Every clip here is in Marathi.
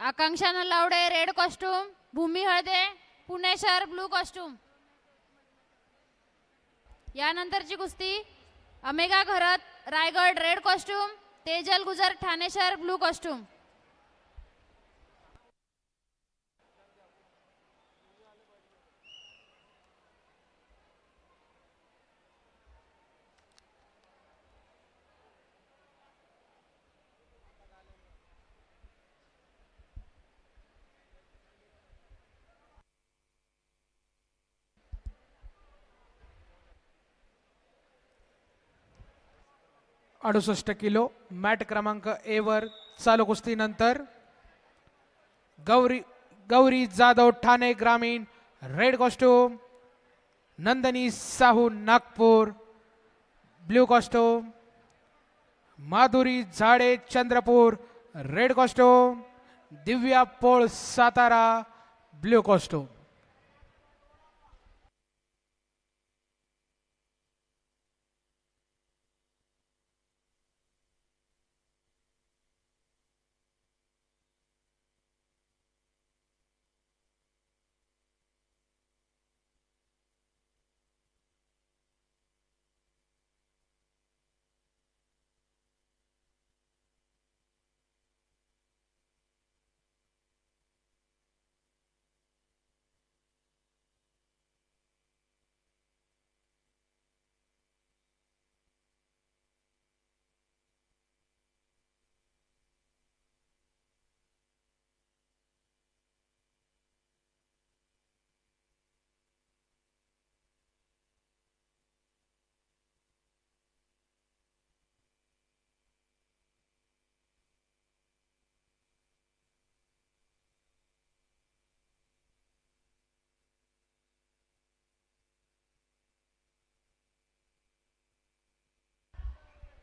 आकांक्षा नलावडे रेड कॉस्ट्यूम भूमी हळदे पुणे शहर ब्लू कॉस्ट्यूम. यानंतरची कुस्ती अमेगा घरत रायगड रेड कॉस्ट्यूम तेजल गुजर ठाणे शहर ब्लू कॉस्ट्यूम. अडुसष्ट किलो. मॅट क्रमांक ए वर चालू कुस्तीनंतर गौरी गौरी जाधव ठाणे ग्रामीण red costume Nandini Sahu Nagpur blue costume Madhuri Zade Chandrapur red costume Divya Pol Satara blue costume.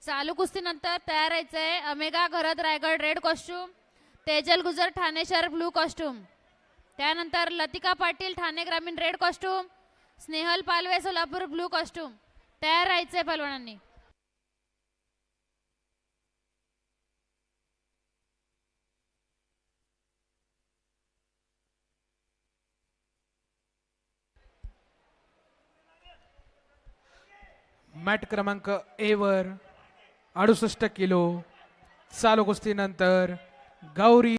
चालू कुस्तीनंतर तयार व्हायचंय अमेगा घरत रायगड रेड कॉस्ट्युम तेजल गुजर ठाणे शहर ब्लू कॉस्ट्युम. त्यानंतर लतिका पाटील ठाणे ग्रामीण red costume Snehal Palve Solapur blue costume. तयार राहायचंय पलवानांनी मॅट क्रमांक ए वर अडुसष्ट किलो. चालू कुस्तीनंतर गौरी